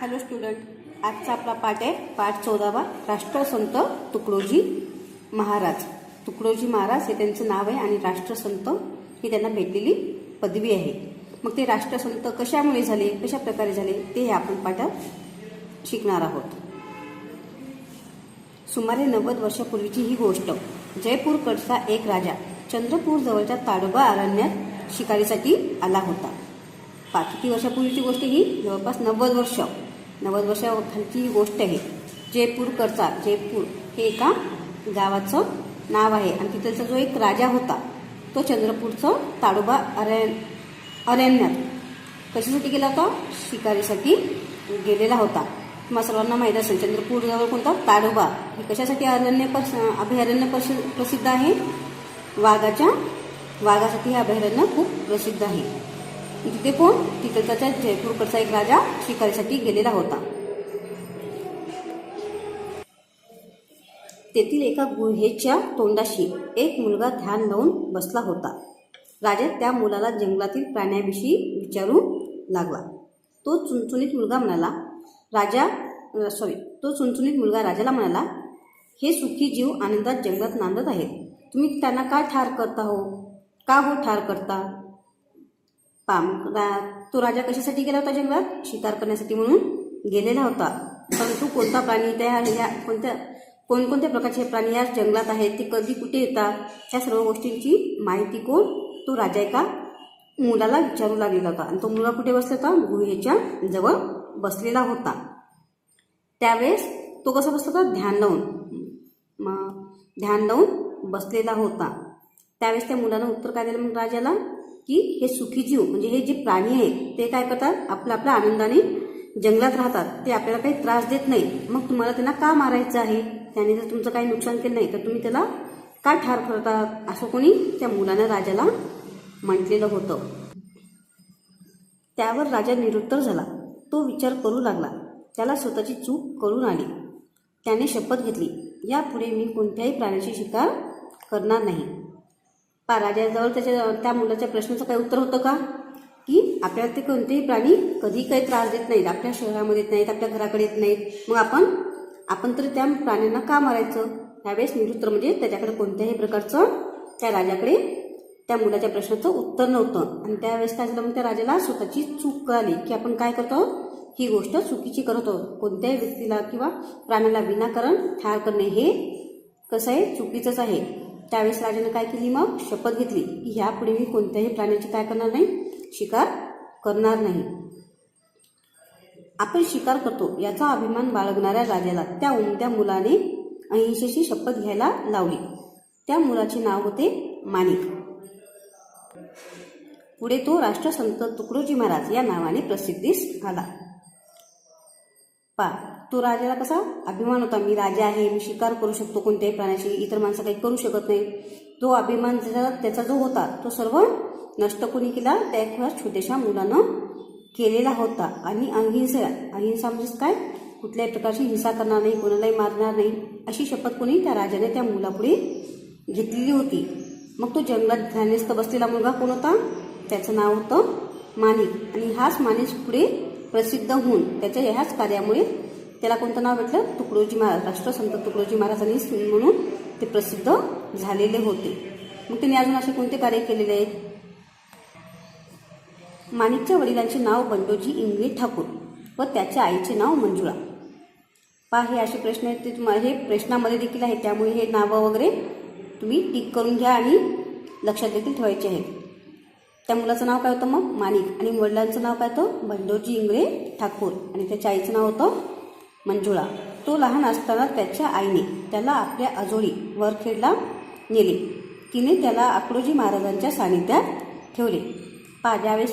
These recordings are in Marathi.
हॅलो स्टुडंट आजचा आपला पाठ आहे पाठ चौदावा राष्ट्रसंत तुकडोजी महाराज. तुकडोजी महाराज हे त्यांचं नाव आहे आणि राष्ट्रसंत ही त्यांना भेटलेली पदवी आहे. मग ते राष्ट्रसंत कशामुळे झाले कशा प्रकारे झाले ते हे आपण पाठात शिकणार आहोत. सुमारे नव्वद वर्षापूर्वीची ही गोष्ट जयपूरकडचा एक राजा चंद्रपूर जवळच्या ताडोबा अरण्यात शिकारीसाठी आला होता. पाच किती वर्षापूर्वीची गोष्ट ही? जवळपास नव्वद वर्ष. नव्वद वर्षाखालची ही गोष्ट आहे. जयपूरकडचा जयपूर हे एका गावाचं नाव आहे. आणि तिथलचा जो एक राजा होता तो चंद्रपूरचं ताडोबा अरण्य अरण्यात. कशासाठी गेला होता? शिकारीसाठी गेलेला होता. तुम्हाला सर्वांना माहीत असेल चंद्रपूरजवळ कोणता? ताडोबा. हे कशासाठी अरण्य प्रस अभयारण्य प्रसि- प्रसिद्ध आहे? वाघाच्या वाघासाठी हे अभयारण्य खूप प्रसिद्ध आहे. तिथे कोण? तिथे त्याच्या जयपूरकडचा एक राजा शिकारीसाठी गेलेला होता. तेथील एका गुहेच्या तोंडाशी एक मुलगा ध्यान लावून बसला होता. राजा त्या मुलाला जंगलातील प्राण्याविषयी विचारू लागला. तो चुनचुनीत मुलगा म्हणाला राजा सॉरी तो चुनचुनीत मुलगा राजाला म्हणाला हे सुखी जीव आनंदात जंगलात नांदत आहेत. तुम्ही त्यांना का ठार करता हो? का हो ठार करता? पाम रा- तो राजा कशासाठी गेला होता जंगलात? शिकार करण्यासाठी म्हणून गेलेला होता. परंतु कोणता प्राणी त्या ह्या कोणत्या कोणकोणत्या प्रकारचे प्राणी या जंगलात आहेत ते कधी कुठे येतात? ह्या सर्व गोष्टींची माहिती कोण? तो राजा एका मुलाला विचारू लागलेला होता. आणि तो मुलगा कुठे बसला होता? गुहेच्या जवळ बसलेला होता. त्यावेळेस तो कसा बसला होता? ध्यान लावून मग ध्यान लावून बसलेला होता. त्यावेळेस त्या मुलानं उत्तर काय दिलं मग राजाला? की हे सुखी जीव म्हणजे हे जे प्राणी आहेत ते काय करतात? आपल्या आपल्या आनंदाने जंगलात राहतात. ते आपल्याला काही त्रास देत नाही. मग तुम्हाला त्यांना का मारायचं आहे? त्याने जर तुमचं काही नुकसान केलं नाही तर तुम्ही त्याला का ठार करतात असं कोणी त्या मुलानं राजाला म्हटलेलं होतं. त्यावर राजा निरुत्तर झाला. तो विचार करू लागला. त्याला स्वतःची चूक करून आली. त्याने शपथ घेतली. यापुढे मी कोणत्याही प्राण्याची शिकार करणार नाही. राजाजवळ त्याच्या त्या मुलाच्या प्रश्नाचं काही उत्तर होतं का? की आपल्याला ते कोणतेही प्राणी कधी काही त्रास देत नाहीत आपल्या शहरामध्ये येत नाहीत आपल्या घराकडे येत नाहीत. मग आपण आपण तर त्या प्राण्यांना का मारायचं? त्यावेळेस निरुत्तर म्हणजे त्याच्याकडे कोणत्याही प्रकारचं त्या राजाकडे त्या मुलाच्या प्रश्नाचं उत्तर नव्हतं. आणि त्यावेळेस काय झालं? मग त्या राजाला स्वतःची चूक कळाली की आपण काय करतो? ही गोष्ट चुकीची करत आहोत. कोणत्याही व्यक्तीला किंवा प्राण्याला विनाकारण ठार करणे हे कसं आहे? चुकीचंच आहे. त्यावेळेस राजाने काय केली मग? शपथ घेतली. की ह्यापुढे मी कोणत्याही प्राण्याची काय करणार नाही? शिकार करणार नाही. आपण शिकार करतो याचा अभिमान बाळगणाऱ्या राजाला. त्या उमद्या मुलाने अहिंसेची शपथ घ्यायला लावली. त्या मुलाचे नाव होते माणिक. पुढे तो राष्ट्रसंत तुकडोजी महाराज या नावाने प्रसिद्धीस आला तो राजाला कसा अभिमान होता. मी राजा आहे मी शिकार करू शकतो कोणत्याही प्राण्याशी इतर माणसं काही करू शकत नाही. तो अभिमान त्याचा त्याचा जो होता तो सर्व नष्ट कोणी केला? त्या एका छोट्याशा मुलानं केलेला होता. आणि अहिंसा अहिंसा म्हणजेच काय? कुठल्याही प्रकारची हिंसा करणार नाही कोणालाही मारणार नाही अशी शपथ कोणी त्या राजाने त्या मुलापुढे घेतलेली होती. मग तो जंगलात ध्यानस्थ बसलेला मुलगा कोण होता? त्याचं नाव होतं माणिक. आणि हाच माणिक पुढे प्रसिद्ध होऊन त्याच्या ह्याच कार्यामुळे त्याला कोणतं नाव भेटलं? तुकडोजी महाराज राष्ट्रसंत तुकडोजी महाराजांनी म्हणून ते प्रसिद्ध झालेले होते. मग त्यांनी अजून असे कोणते कार्य केलेले आहेत माणिकच्या वडिलांचे नाव बंडोजी इंगळे ठाकूर व त्याच्या आईचे नाव मंजुळा. पहा हे असे प्रश्न आहेत ते तुम्हाला हे प्रश्नामध्ये देखील आहेत त्यामुळे हे नावं वगैरे तुम्ही टिक करून घ्या आणि लक्षात देखील ठेवायचे आहेत त्या मुलाचं नाव काय होतं मग? माणिक. आणि वडिलांचं नाव काय होतं? बंडोजी इंगळे ठाकूर. आणि त्याच्या आईचं नाव होतं मंजुळा. तो लहान असताना त्याच्या आईने त्याला आपल्या आजोळी वरखेडला नेले. तिने त्याला अकरोजी महाराजांच्या सानिध्यात ठेवले. पा ज्यावेळेस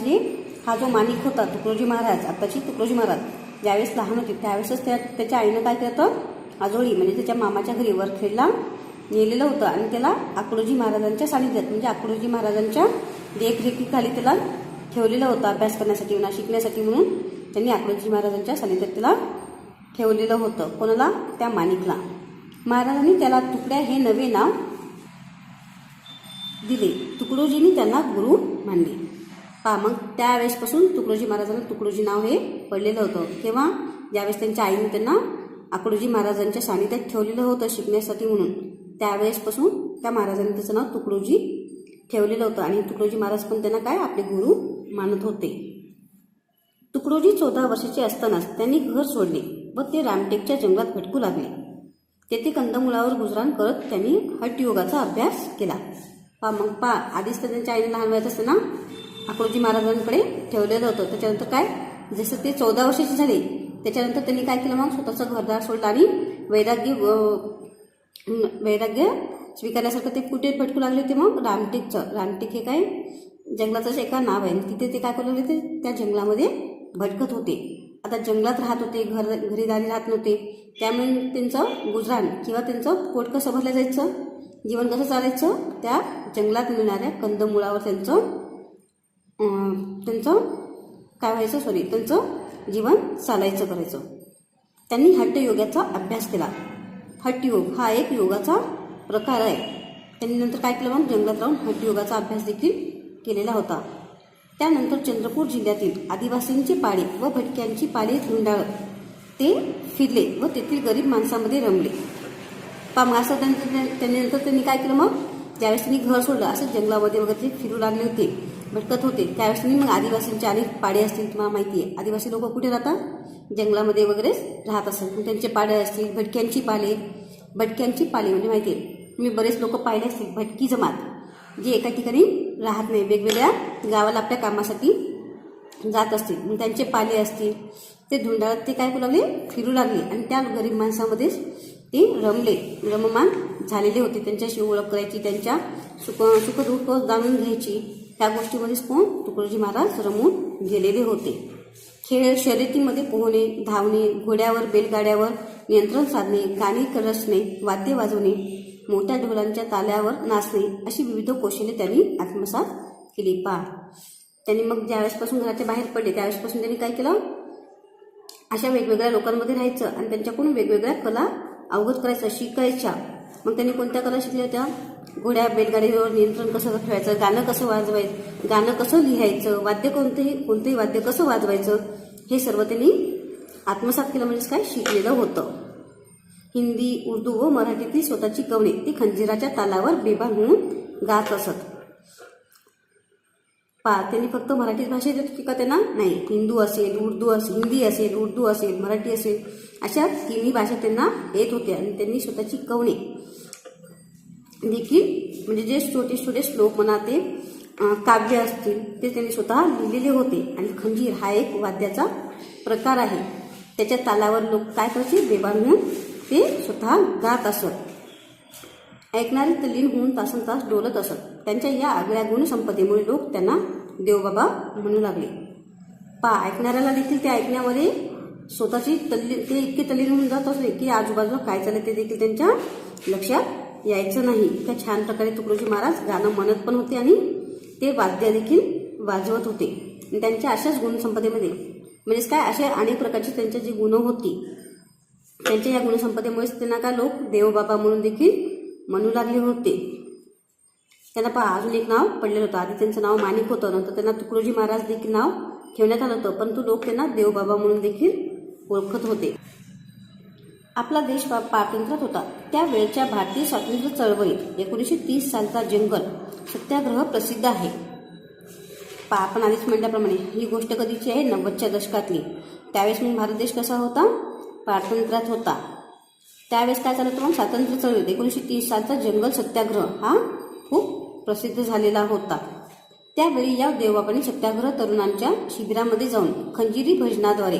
हा जो माणिक होता तुकडोजी महाराज आत्ताची तुकडोजी महाराज ज्यावेळेस लहान होते त्यावेळेसच त्या त्याच्या आईनं काय केलं होतं? आजोळी म्हणजे त्याच्या मामाच्या घरी वरखेडला नेलेलं होतं आणि त्याला अकलोजी महाराजांच्या सानिध्यात म्हणजे अकलोजी महाराजांच्या देखरेखीखाली त्याला ठेवलेलं होतं अभ्यास करण्यासाठी म्हणा शिकण्यासाठी म्हणून त्यांनी अकलोजी महाराजांच्या सानिध्यात त्याला ठेवलेलं होतं. कोणाला? त्या माणिकला महाराजांनी त्याला तुकड्या हे नवे नाव दिले. तुकडोजींनी त्यांना गुरु मानले. पहा मग त्यावेळेसपासून तुकडोजी महाराजांना तुकडोजी नाव हे पडलेलं होतं. तेव्हा ज्यावेळेस त्यांच्या आईने त्यांना आकडोजी महाराजांच्या सानिध्यात ठेवलेलं होतं शिकण्यासाठी म्हणून. त्यावेळेसपासून त्या महाराजांनी त्याचं नाव तुकडोजी ठेवलेलं होतं. आणि तुकडोजी महाराज पण त्यांना काय? आपले गुरु मानत होते. तुकडोजी चौदा वर्षाचे असतानाच त्यांनी घर सोडले. व ते रामटेकच्या जंगलात भटकू लागले. तेथे कंदमुळावर गुजराण करत त्यांनी हटयोगाचा अभ्यास केला. पा मग पा आधीच तर त्यांच्या आईने लहान वयात असताना अकडोजी महाराजांकडे ठेवलेलं होतं. त्याच्यानंतर काय? जसं ते चौदा वर्षाचे झाले त्याच्यानंतर त्यांनी काय केलं मग? स्वतःचं घरदार सोडलं आणि वैराग्य वैराग्य स्वीकारण्यासारखं ते कुठे भटकू लागले होते मग? रामटेकचं. रामटेक हे काय? जंगलाचंच एका नाव आहे. तिथे ते काय करू लागले ते त्या जंगलामध्ये भटकत होते. आता जंगलात राहत होते घर घरीदारी राहत नव्हते. त्यामुळे त्यांचं गुजराण किंवा त्यांचं पोट कसं भरलं जायचं. जीवन कसं चालायचं? त्या जंगलात मिळणाऱ्या कंदमुळावर त्यांचं त्यांचं काय व्हायचं? सॉरी त्यांचं जीवन चालायचं करायचं. त्यांनी हट्टयोगाचा अभ्यास केला. हट्टयोग हा एक योगाचा प्रकार आहे. त्यांनी नंतर काय केलं मग? जंगलात राहून हट्टयोगाचा अभ्यास देखील केलेला होता. त्यानंतर चंद्रपूर जिल्ह्यातील आदिवासींची पाळे व भटक्यांची पाळे धुंडाळ. ते फिरले व तेथील गरीब माणसामध्ये रमले. पा मग त्यानंतर त्यांनी काय केलं मग? ज्यावेळेस त्यांनी घर सोडलं असं जंगलामध्ये वगैरे ते फिरू लागले होते. भटकत होते. त्यावेळेस त्यांनी मग आदिवासींचे अनेक पाडे असतील तुम्हाला माहिती आहे. आदिवासी लोक कुठे राहतात? जंगलामध्ये वगैरे राहत असतात. मग त्यांचे पाडे असतील भटक्यांची पाले. भटक्यांची पाले म्हणजे माहिती आहे. तुम्ही बरेच लोक पाहिले असतील. भटकी जमात. जे एका ठिकाणी राहत नाही. वेगवेगळ्या गावाला आपल्या कामासाठी जात असतील. मग त्यांचे पाले असतील ते धुंडाळत ते काय करू लागले फिरू लागले. आणि त्या गरीब माणसामध्येच ते रमले. रममान झालेले होते. त्यांच्याशी ओळख करायची त्यांच्या सुख सुखदुःख जाणून घ्यायची. त्या गोष्टीमध्येच कोण? तुकडोजी महाराज रमून गेलेले होते. खेळ शर्यतीमध्ये पोहणे धावणे घोड्यावर बैलगाड्यावर नियंत्रण साधणे गाणी रचणे वाद्य वाजवणे मोठ्या ढोलांच्या ताल्यावर नाचणे अशी विविध कौशल्य त्यांनी आत्मसात केली. पा त्यांनी मग ज्यावेळेसपासून घराच्या बाहेर पडले त्यावेळेसपासून त्यांनी काय केलं? अशा वेगवेगळ्या लोकांमध्ये राहायचं आणि त्यांच्याकडून वेगवेगळ्या कला अवगत करायचं शिकायच्या. मग त्यांनी कोणत्या कला शिकल्या होत्या? घोड्या बैलगाडीवर नियंत्रण कसं ठेवायचं? गाणं कसं वाजवायचं गाणं कसं लिहायचं? वाद्य कोणतंही कोणतंही वाद्य कसं वाजवायचं? हे सर्व त्यांनी आत्मसात केलं म्हणजेच काय? शिकलेलं होतं. हिंदी उर्दू व मराठीतील स्वतःची कवने. ती खंजिराच्या तालावर बेभान होऊन गात असत. पा त्यांनी फक्त मराठी भाषेत येतो होती का त्यांना? नाही. हिंदू असेल उर्दू असेल हिंदी असेल उर्दू असेल मराठी असेल अशा तिन्ही भाषा त्यांना येत होत्या आणि त्यांनी स्वतःची कवने. देखील म्हणजे जे छोटे छोटे श्लोक म्हणा ते काव्य असतील ते त्यांनी स्वतः लिहिलेले होते. आणि खंजीर हा एक वाद्याचा प्रकार आहे. त्याच्या तालावर लोक काय करतील? बेबान म्हणून ते स्वतः गात असत. ऐकणारे तल्लीन होऊन तासन तास डोलत असत. त्यांच्या या आगळ्या गुणसंपत्तीमुळे लोक त्यांना देवबाबा म्हणू लागले. पा ऐकणाऱ्याला देखील ते ऐकण्यामध्ये स्वतःची तल्ली ते इतके तल्लीन होऊन जात असले की आजूबाजूला काय चाललं ते देखील त्यांच्या लक्षात यायचं नाही. इतक्या छान प्रकारे तुकडोजी महाराज गाणं म्हणत पण होते आणि ते वाद्य देखील वाजवत होते. आणि त्यांच्या अशाच गुणसंपदेमध्ये म्हणजेच काय अशा अनेक प्रकारची त्यांची जी गुणं होती त्यांच्या या गुणसंपदेमुळेच त्यांना का लोक देवबाबा म्हणून देखील म्हणू लागले होते. त्यांना पहा अजून एक नाव पडलेलं होतं. आधी त्यांचं नाव माणिक होतं नंतर त्यांना तुकडोजी महाराज देखील नाव ठेवण्यात आलं होतं परंतु लोक त्यांना देवबाबा म्हणून देखील ओळखत होते. आपला देश पा- पारतंत्र्यात होता. त्यावेळच्या भारतीय स्वातंत्र्य चळवळीत एकोणीसशे तीस सालचा जंगल सत्याग्रह प्रसिद्ध आहे. पा आपण आधीच म्हटल्याप्रमाणे ही गोष्ट कधीची आहे? नव्वदच्या दशकातली. त्यावेळेस मग भारत देश कसा होता? पारतंत्र्यात होता. त्यावेळेस काय झालं होतं मग? स्वातंत्र्य चळवळीत. एकोणीसशे तीस सालचा जंगल सत्याग्रह हा खूप प्रसिद्ध झालेला होता. त्यावेळी या देवबाबांनी सत्याग्रह तरुणांच्या शिबिरामध्ये जाऊन खंजिरी भजनाद्वारे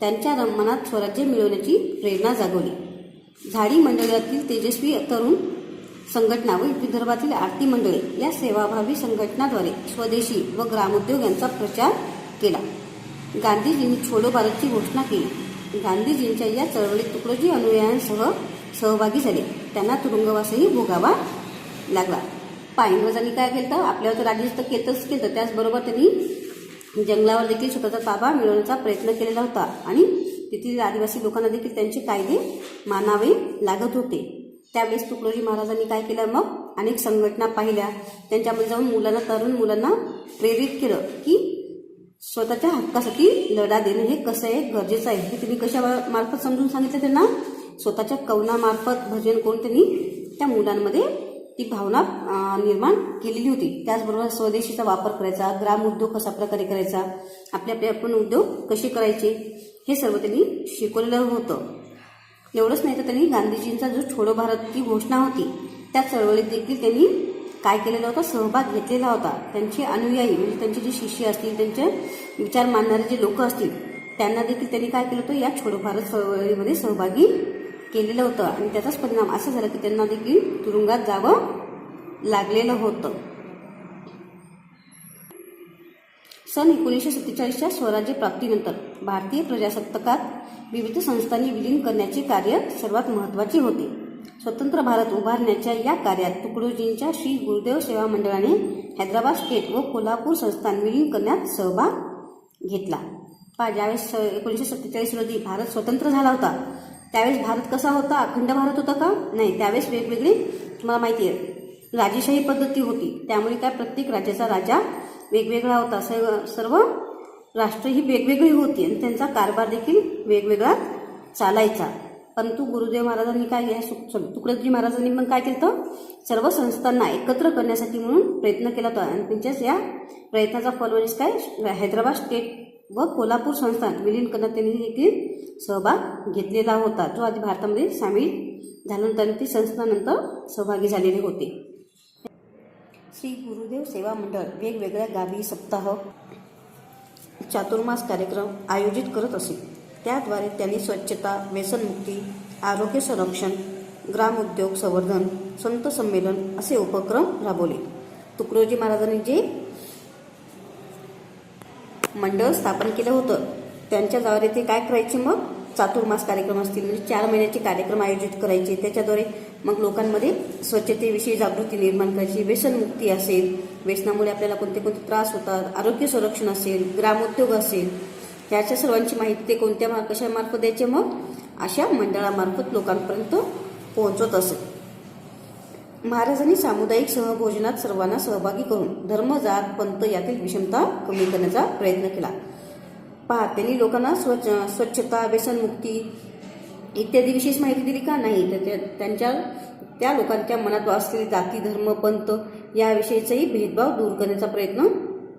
त्यांच्या रम- मनात स्वराज्य मिळवण्याची प्रेरणा जागवली. झाडी मंडळातील तेजस्वी तरुण संघटना व विदर्भातील आरती मंडळे या सेवाभावी संघटनाद्वारे स्वदेशी व ग्रामोद्योग यांचा प्रचार केला. गांधीजींनी छोडो भारतची घोषणा केली. गांधीजींच्या या चळवळीत तुकडोजी अनुयायांसह सहभागी झाले. त्यांना तुरुंगवासही भोगावा लागला. पा इंग्रजांनी काय केलं? तर आपल्यावर तर राज्य तर केलंच केलं. त्याचबरोबर त्यांनी जंगलावर देखील स्वतःचा ताबा मिळवण्याचा प्रयत्न केलेला होता. आणि तेथील आदिवासी लोकांना देखील त्यांचे कायदे मानावे लागत होते. त्यावेळेस तुकडोजी महाराजांनी काय केलं? मग अनेक संघटना पाहिल्या. त्यांच्यामध्ये जाऊन मुलांना तरुण मुलांना प्रेरित केलं की स्वतःच्या हक्कासाठी लढा देणं हे कसं आहे? गरजेचं आहे. हे तुम्ही कशा मार्फत समजून सांगितलं त्यांना? स्वतःच्या कवनामार्फत भजन करून त्यांनी त्या मुलांमध्ये ती भावना निर्माण केलेली होती. त्याचबरोबर स्वदेशीचा वापर करायचा ग्राम उद्योग कशा प्रकारे करायचा आपले आपले आपण उद्योग कसे करायचे हे सर्व त्यांनी शिकवलेलं होतं. एवढंच नाही तर त्यांनी गांधीजींचा जो छोडो भारत ही घोषणा होती त्या चळवळीत देखील त्यांनी काय केलेलं होतं? सहभाग घेतलेला होता. त्यांचे अनुयायी म्हणजे त्यांचे जे शिष्य असतील त्यांचे विचार मानणारे जे लोक असतील त्यांना देखील त्यांनी काय केलं होतं? या छोडो भारत चळवळीमध्ये सहभागी केलेलं होतं. आणि त्याचाच परिणाम असा झाला की त्यांना देखील तुरुंगात जावं लागलेलं होतं. सन एकोणीसशे सत्तेचाळीसच्या स्वराज्य प्राप्तीनंतर भारतीय प्रजासत्ताकात विविध संस्थांनी विलीन करण्याचे कार्य सर्वात महत्त्वाचे होते. स्वतंत्र भारत उभारण्याच्या या कार्यात तुकडोजींच्या श्री गुरुदेव सेवा मंडळाने हैदराबाद स्टेट व कोल्हापूर संस्थान विलीन करण्यात सहभाग घेतला. पहा ज्यावेळेस एकोणीसशे सत्तेचाळीस रोजी भारत स्वतंत्र झाला होता त्यावेळेस भारत कसा होता? अखंड भारत होता का? नाही त्यावेळेस वेगवेगळी तुम्हाला माहिती आहे. राजेशाही पद्धती होती त्यामुळे काय प्रत्येक राज्याचा राजा वेगवेगळा होता. सर्व सर्व राष्ट्र ही वेगवेगळी होती आणि त्यांचा कारभार देखील वेगवेगळा चालायचा. परंतु गुरुदेव महाराजांनी काय केलं सु- सॉरी, तुकडोजी महाराजांनी पण काय केलं तर सर्व संस्थांना एकत्र करण्यासाठी म्हणून प्रयत्न केला होता. आणि त्यांच्याच या प्रयत्नाचा फल म्हणजे काय? हैदराबाद स्टेट व कोल्हापूर संस्थान विलीन करण्यात त्यांनी देखील सहभाग घेतलेला होता. जो आधी भारतामध्ये सामील झाल्यानंतर ती संस्थानंतर सहभागी झालेले होते. श्री गुरुदेव सेवा मंडळ वेगवेगळ्या गावी सप्ताह चातुर्मास कार्यक्रम आयोजित करत असे. त्याद्वारे त्यांनी स्वच्छता व्यसनमुक्ती आरोग्य संरक्षण ग्रामोद्योग संवर्धन संत संमेलन असे उपक्रम राबवले. तुकडोजी महाराजांनी जे मंडळ स्थापन केलं होतं त्यांच्याद्वारे ते काय करायचे मग? चातुर्मास कार्यक्रम असतील म्हणजे चार महिन्याचे कार्यक्रम आयोजित करायचे. त्याच्याद्वारे मग लोकांमध्ये स्वच्छतेविषयी जागृती निर्माण करायची व्यसनमुक्ती असेल व्यसनामुळे आपल्याला कोणते कोणते त्रास होतात आरोग्य संरक्षण असेल ग्रामोद्योग असेल ह्याच्या सर्वांची माहिती ते कोणत्या कशामार्फत द्यायचे मग? अशा मंडळामार्फत लोकांपर्यंत पोहोचवत असत महाराजांनी सामुदायिक सहभोजनात सर्वांना सहभागी करून धर्म जात पंत यातील विषमता कमी करण्याचा प्रयत्न केला. पहा त्यांनी लोकांना स्वच्छ स्वच्छता व्यसनमुक्ती इत्यादी विशेष माहिती दिली का? नाही. तर त्यांच्या त्या लोकांच्या मनात असलेली जाती धर्म पंत याविषयीचाही भेदभाव दूर करण्याचा प्रयत्न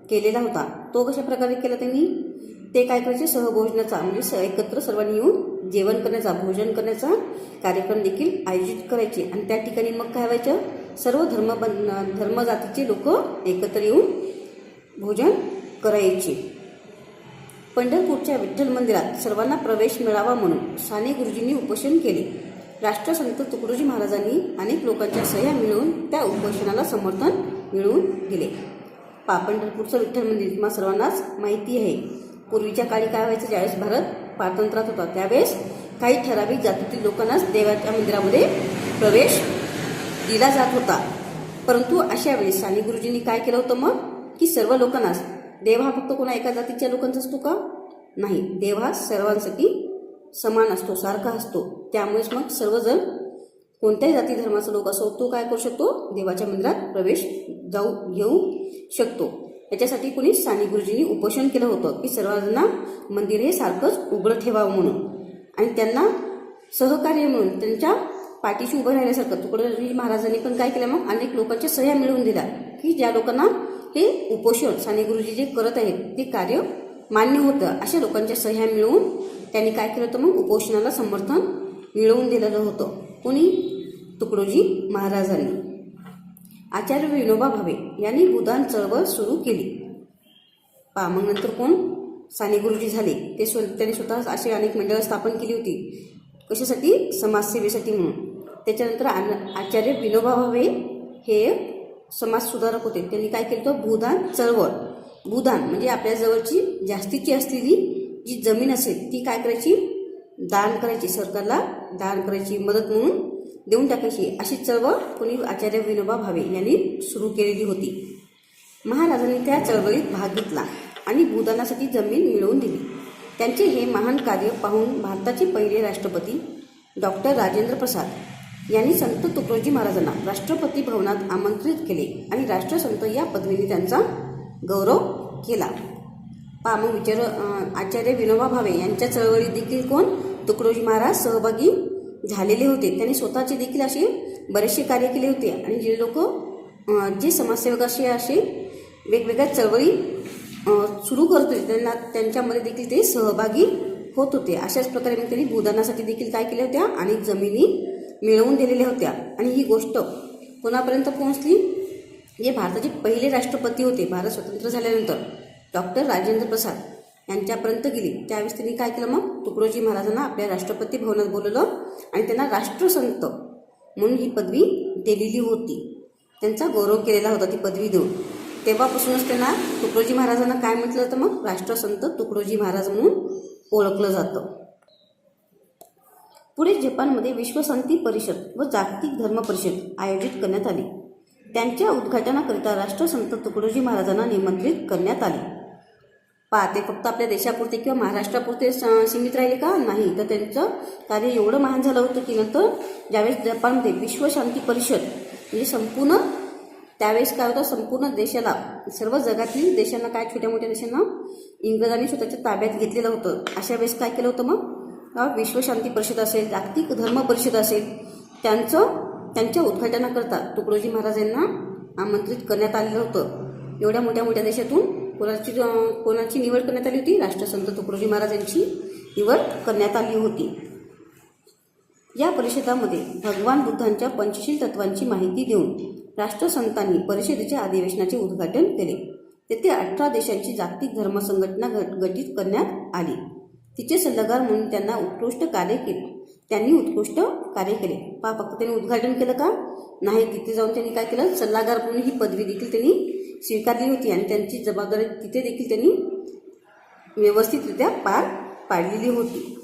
केलेला होता. तो कशा प्रकारे केला त्यांनी? ते काय करायचे? सहभोजनाचा म्हणजे स- एकत्र सर्वांनी येऊन जेवण करण्याचा भोजन करण्याचा कार्यक्रम देखील आयोजित करायचे. आणि त्या ठिकाणी मग काय व्हायचं? सर्व धर्म धर्मजातीचे लोक एकत्र येऊन भोजन करायचे. पंढरपूरच्या विठ्ठल मंदिरात सर्वांना प्रवेश मिळावा म्हणून साने गुरुजींनी उपोषण केले. राष्ट्रसंत तुकडोजी महाराजांनी अनेक लोकांच्या सह्या मिळवून त्या उपोषणाला समर्थन मिळवून दिले. पा पंढरपूरचं विठ्ठल मंदिर तुम्हाला सर्वांनाच माहिती आहे. पूर्वीच्या काळी काय व्हायचं? ज्यावेळेस भारत पारतंत्र्यात होता त्यावेळेस काही ठराविक जातीतील लोकांनाच देवाच्या मंदिरामध्ये प्रवेश दिला जात होता. परंतु अशा वेळेस साने गुरुजींनी काय केलं होतं मग? की सर्व लोकांनाच देव हा फक्त कोणा एका जातीच्या लोकांचा असतो का? नाही देव हा सर्वांसाठी समान असतो सारखा असतो. त्यामुळेच मग सर्वजण कोणत्याही जाती धर्माचा लोक असो तो काय करू शकतो? देवाच्या मंदिरात प्रवेश जाऊ घेऊ शकतो. याच्यासाठी कुणी साने गुरुजींनी उपोषण केलं होतं. की सर्वांना मंदिर हे सारखंच उघडं ठेवावं म्हणून. आणि त्यांना सहकार्य म्हणून त्यांच्या पाठीशी उभं राहिल्यासारखं तुकडोजी महाराजांनी पण काय केलं मग? अनेक लोकांच्या सह्या मिळवून दिल्या. की ज्या लोकांना हे उपोषण साने गुरुजी जे करत आहेत ते कार्य मान्य होतं. अशा लोकांच्या सह्या मिळवून त्यांनी काय केलं होतं मग? उपोषणाला समर्थन मिळवून दिलेलं होतं. कोणी? तुकडोजी महाराजांनी. आचार्य विनोबा भावे यांनी भूदान चळवळ सुरू केली. पा मग नंतर कोण? साने गुरुजी झाले. ते स्व त्यांनी स्वतः असे अनेक मंडळं स्थापन केली होती. कशासाठी? समाजसेवेसाठी म्हणून. त्याच्यानंतर आन- आचार्य विनोबा भावे हे समाजसुधारक होते. त्यांनी काय केलं होतं? भूदान चळवळ. भूदान म्हणजे आपल्याजवळची जास्तीची असलेली जी जमीन असेल ती काय करायची? दान करायची. सरकारला दान करायची मदत म्हणून देऊन टाकायची. अशी चळवळ कोणी आचार्य विनोबा भावे यांनी सुरू केलेली होती. महाराजांनी त्या चळवळीत भाग घेतला आणि भूदानासाठी जमीन मिळवून दिली. त्यांचे हे महान कार्य पाहून भारताचे पहिले राष्ट्रपती डॉक्टर राजेंद्र प्रसाद यांनी संत तुकडोजी महाराजांना राष्ट्रपती भवनात आमंत्रित केले आणि राष्ट्रसंत या पदवीने त्यांचा गौरव केला. पा मग विचार आचार्य विनोबा भावे यांच्या चळवळीत देखील कोण? तुकडोजी महाराज सहभागी झालेले होते. त्यांनी स्वतःचे देखील असे बरेचसे कार्य केले होते. आणि जे लोक जे समाजसेवक असे असे वेगवेगळ्या चळवळी सुरू करत होते त्यांना त्यांच्यामध्ये देखील ते सहभागी होत होते. अशाच प्रकारे मग त्यांनी भूदानासाठी देखील काय केल्या होत्या? आणि जमिनी मिळवून दिलेल्या होत्या. आणि ही गोष्ट कोणापर्यंत पोहोचली? जे भारताचे पहिले राष्ट्रपती होते. भारत स्वतंत्र झाल्यानंतर डॉक्टर राजेंद्र प्रसाद. यांच्यापर्यंत गेली. त्यावेळेस त्यांनी काय केलं मग? तुकडोजी महाराजांना आपल्या राष्ट्रपती भवनात बोलवलं आणि त्यांना राष्ट्रसंत म्हणून ही पदवी दिलेली होती. त्यांचा गौरव केलेला होता ती पदवी देऊन. तेव्हापासूनच त्यांना तुकडोजी महाराजांना काय म्हटलं तर मग? राष्ट्रसंत तुकडोजी महाराज म्हणून ओळखलं जातं. पुढे जपानमध्ये विश्वशांती परिषद व जागतिक धर्म परिषद आयोजित करण्यात आली. त्यांच्या उद्घाटनाकरिता राष्ट्रसंत तुकडोजी महाराजांना निमंत्रित करण्यात आले. पहा ते फक्त आपल्या देशापुरते किंवा महाराष्ट्रापुरते स- सीमित राहिले का? नाही. तर त्यांचं कार्य एवढं महान झालं होतं की नंतर ज्यावेळेस जपानमध्ये विश्वशांती परिषद म्हणजे संपूर्ण त्यावेळेस काय होतं? संपूर्ण देशाला सर्व जगातील देशांना काय छोट्या मोठ्या देशांना? इंग्रजांनी स्वतःच्या ताब्यात घेतलेलं होतं. अशा वेळेस काय केलं होतं मग? विश्व विश्वशांती परिषद असेल जागतिक धर्म परिषद असेल त्यांचं त्यांच्या उद्घाटनाकरता तुकडोजी महाराज यांना आमंत्रित करण्यात आलेलं होतं. एवढ्या मोठ्या मोठ्या देशातून कोणाची कोणाची निवड करण्यात आली होती? राष्ट्रसंत तुकडोजी महाराज यांची निवड करण्यात आली होती. या परिषदामध्ये भगवान बुद्धांच्या पंचशील तत्वांची माहिती देऊन राष्ट्रसंतांनी परिषदेच्या अधिवेशनाचे उद्घाटन केले. तेथे अठरा देशांची जागतिक धर्म संघटना गट गठीत करण्यात आली. तिचे सल्लागार म्हणून त्यांना उत्कृष्ट कार्य केले. त्यांनी उत्कृष्ट कार्य केले. पा फक्त त्यांनी उद्घाटन केलं का? नाही तिथे जाऊन त्यांनी काय केलं? सल्लागार म्हणून ही पदवी देखील त्यांनी स्वीकारली होती आणि त्यांची जबाबदारी तिथे देखील त्यांनी व्यवस्थितरित्या पार पाडलेली होती.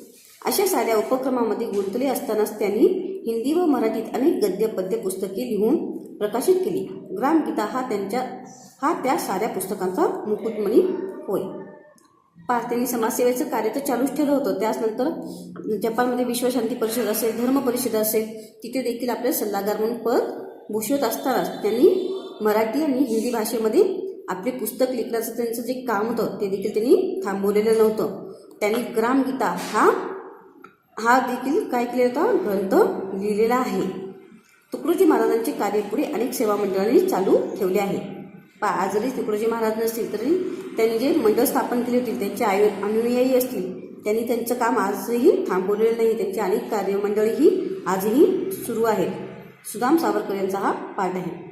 अशा साऱ्या उपक्रमामध्ये गुंतले असतानाच त्यांनी हिंदी व मराठीत अनेक गद्य पद्य पुस्तके लिहून प्रकाशित केली. ग्रामगीता हा त्यांच्या हा त्या साऱ्या पुस्तकांचा मुकुटमणी होय. पाच त्यांनी समाजसेवेचं कार्य तर चालूच ठेवलं होतं. त्याचनंतर जपानमध्ये विश्वशांती परिषद असेल धर्म परिषद असेल तिथे देखील आपले सल्लागार म्हणून पद भूषवत असतानाच त्यांनी मराठी आणि हिंदी भाषेमध्ये आपले पुस्तक लिखण्याचं त्यांचं जे काम होतं ते देखील त्यांनी थांबवलेलं नव्हतं. त्यांनी ग्रामगीता हा हा देखील काय केलेला होता? ग्रंथ लिहिलेला आहे. तुकडोजी महाराजांचे कार्य पुढे अनेक सेवा मंडळांनी चालू ठेवले आहे. पा आज जरी तुकडोजी महाराज नसतील तरी त्यांनी जे मंडळ स्थापन केले होते त्यांचे आयु अनुयायी असतील त्यांनी त्यांचं काम आजही थांबवलेलं नाही. त्यांची अनेक कार्यमंडळीही आजही सुरू आहेत. सुदाम सावरकर यांचा हा पाठ आहे.